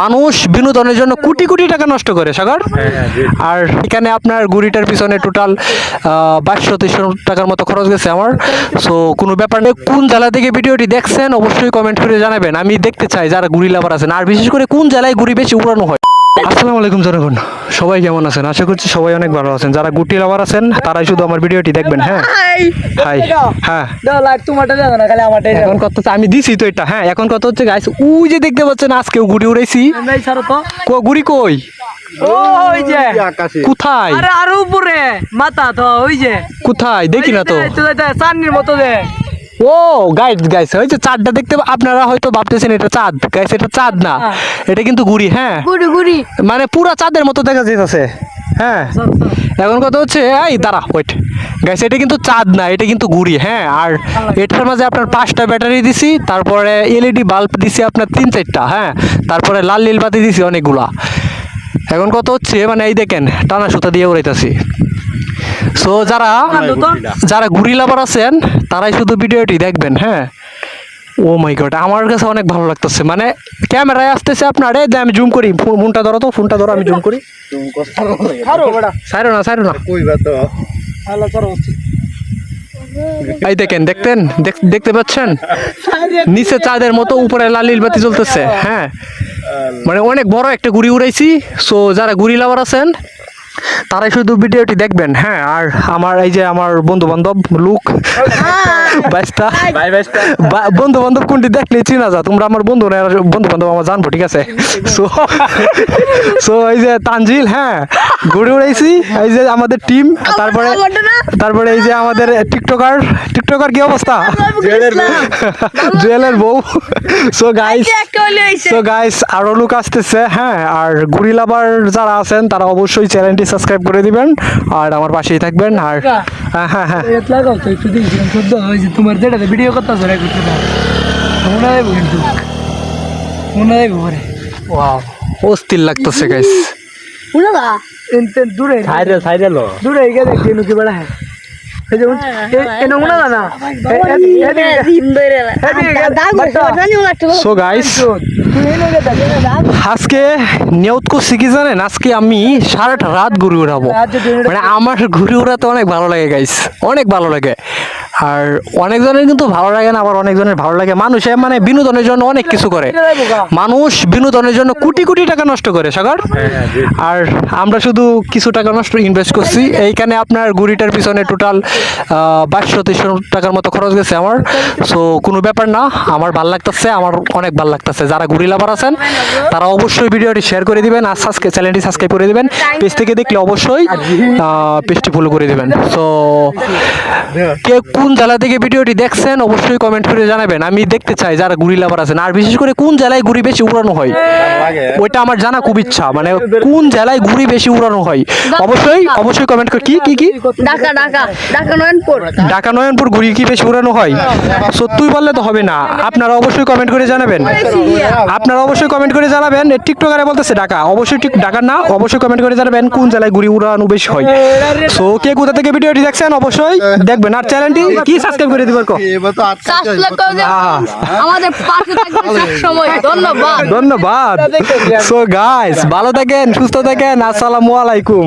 মানুষ বিনোদনের জন্য কোটি কোটি টাকা নষ্ট করে সাগর। আর এখানে আপনার গুড়িটার পিছনে টোটাল বাইশশো তেইশশো টাকার মতো খরচ গেছে আমার। সো কোনো ব্যাপার নেই কোন জেলা থেকে ভিডিওটি দেখছেন অবশ্যই কমেন্ট করে জানাবেন। আমি দেখতে চাই যারা গুড়ি লাভার আছেন আর বিশেষ করে কোন জেলায় গুড়ি বেশি উড়ানো হয়। আসসালামু আলাইকুম জনগণ। সবাই কেমন আছেন? আশা করছি সবাই অনেক ভালো আছেন। যারা গুটি লাভার আছেন তারাই শুধু আমার ভিডিওটি দেখবেন হ্যাঁ? হাই হ্যাঁ। দাও লাইট তোমারটা দাও না খালি আমারটাই দাও। এখন কত হচ্ছে আমি দিছি তো এটা হ্যাঁ? এখন কত হচ্ছে গাইস ওই যে দেখতে পাচ্ছেন আজকেও গুড়ি উড়াইছি গুড়ি কই? ও ওই যে। কোথায়? আরে আরও উপরে। মাথা তো ওই যে। কোথায়? দেখি না তো। চাঁদনির মতো দে ও গাইড গাইস ওই যে চাঁদটা দেখতে আপনারা হয়তো ভাবতেছেন এটা চাঁদ। গাইস এটা চাঁদ না। এটা কিন্তু গুড়ি হ্যাঁ? গুড়ি গুড়ি। মানে পুরা চাঁদের মতো দেখা যেতেছে হ্যাঁ? এখন কথা হচ্ছে এই দাঁড়া ওয়েট গাইস এটা কিন্তু চাঁদ না এটা কিন্তু গুড়ি হ্যাঁ? আর এটার মাঝে আপনার পাঁচটা ব্যাটারি দিছি তারপরে এলইডি বাল্ব দিছি আপনার তিন চারটা হ্যাঁ? তারপরে লাল নীল বাতি দিছি অনেকগুলা। এখন কত হচ্ছে? মানে এই দেখেন টানা সুতা দিয়ে উড়াইতেছি। সো যারা যারা গুড়ি লাভার আছেন তারাই শুধু ভিডিওটি দেখবেন হ্যাঁ? ও মাই গড আমার কাছে অনেক ভালো লাগতেছে। মানে ক্যামেরায় আসতেছে আপনার এই আমি জুম করি ফোনটা ধরো তো ফোনটা ধরো আমি জুম করি। না সাইরো না। আল্লাহ ছাড়ো এই দেখেন, দেখতেন? দেখ- দেখতে পাচ্ছেন? নিচে চাঁদের মতো, উপরে লালিল বাতি চলতেছে হ্যাঁ? মানে অনেক বড় একটা গুড়ি উড়াইছি সো যারা গুড়ি লাভার আছেন তারাই শুধু ভিডিওটি দেখবেন হ্যাঁ? আর আমার এই যে আমার বন্ধু বান্ধব লুক বাইশটা বন্ধু বান্ধব কোনটি দেখলে চিনা যা তোমরা আমার বন্ধু না বন্ধু বান্ধব আমার জানব ঠিক আছে? সো সো এই যে তানজিল হ্যাঁ? ঘুরে উড়াইছি এই যে আমাদের টিম তারপরে তারপরে এই যে আমাদের টিকটকার টিকটকার কি অবস্থা? জুয়েলের বউ। সো গাইস একটা হলে হইছে। সো গাইস আরও লোক আসতেছে হ্যাঁ? আর গুড়ি লাভার যারা আছেন তারা অবশ্যই চ্যানেলটি সাবস্ক্রাইব করে দিবেন আর আমার পাশেই থাকবেন আর হ্যাঁ হ্যাঁ হ্যাঁ। এত লাগাও তো একটু সদ্য ওই যে তোমার যেটা ভিডিও করতেছো রে করতে দাও মনে হয় কিন্তু। মনে হয় ঘরে ওয়াও অস্থির লাগতেছে গাইস বুঝলো দূরে। সাইডে সাইডে লো দূরে গিয়ে দেখি নুকি বেড়া হ্যাঁ এই যে এ নমুনা না সো গাইস এই এই। আজকে নিয়ত করছি কি জানেন আজকে আমি সারাটা রাত ঘুরে উড়াবো। মানে আমার ঘুরে উড়াতে অনেক ভালো লাগে গাইস অনেক ভালো লাগে। আর অনেকজনের কিন্তু ভালো লাগে না আবার অনেকজনের ভালো লাগে। মানুষে মানে বিনোদনের জন্য অনেক কিছু করে। মানুষ বিনোদনের জন্য কোটি কোটি টাকা নষ্ট করে সাগর। আর আমরা শুধু কিছু টাকা নষ্ট ইনভেস্ট করছি। এইখানে আপনার গুড়িটার পিছনে টোটাল বাইশশো তেইশশো টাকার মতো খরচ গেছে আমার। সো কোনো ব্যাপার না আমার ভালো লাগতেছে আমার অনেক ভালো লাগতেছে। যারা গুড়ি লাভার আছেন তারা অবশ্যই ভিডিওটি শেয়ার করে দিবেন আর সাবস্ক্রাইব চ্যানেলটি সাবস্ক্রাইব করে দিবেন। পেজ থেকে দেখলে অবশ্যই পেজটি ফলো করে দিবেন। সো কে কোন জেলা থেকে ভিডিওটি দেখছেন অবশ্যই কমেন্ট করে জানাবেন। আমি দেখতে চাই যারা গুড়ি লাভার আছেন। আর বিশেষ করে কোন জেলায় গুড়ি বেশি উড়ানো হয়? ওইটা আমার জানা খুব ইচ্ছা। মানে কোন জেলায় গুড়ি বেশি উড়ানো হয়? অবশ্যই অবশ্যই কমেন্ট করে কি কি কি? ঢাকা ঢাকা। ঢাকা নয়নপুর। ঢাকা নয়নপুর ঘুরি কি বেশি উড়ানো হয়? সত্যই বললে তো হবে না। আপনারা অবশ্যই কমেন্ট করে জানাবেন। আপনারা অবশ্যই কমেন্ট করে জানাবেন। টিকটকারে বলতেছে ঢাকা। অবশ্যই ঠিক ঢাকার না অবশ্যই কমেন্ট করে জানাবেন কোন জেলায় ঘুরি উড়ানো বেশি হয়। সো কে কোথা থেকে ভিডিওটি দেখছেন? অবশ্যই দেখবেন। আর চ্যানেলটি কি সাবস্ক্রাইব করে দিবার কো? এবার তো। আমাদের পাশে থাকবেন সময় ধন্যবাদ। ধন্যবাদ। সো গাইস ভালো থাকেন সুস্থ থাকেন। আসসালামু আলাইকুম।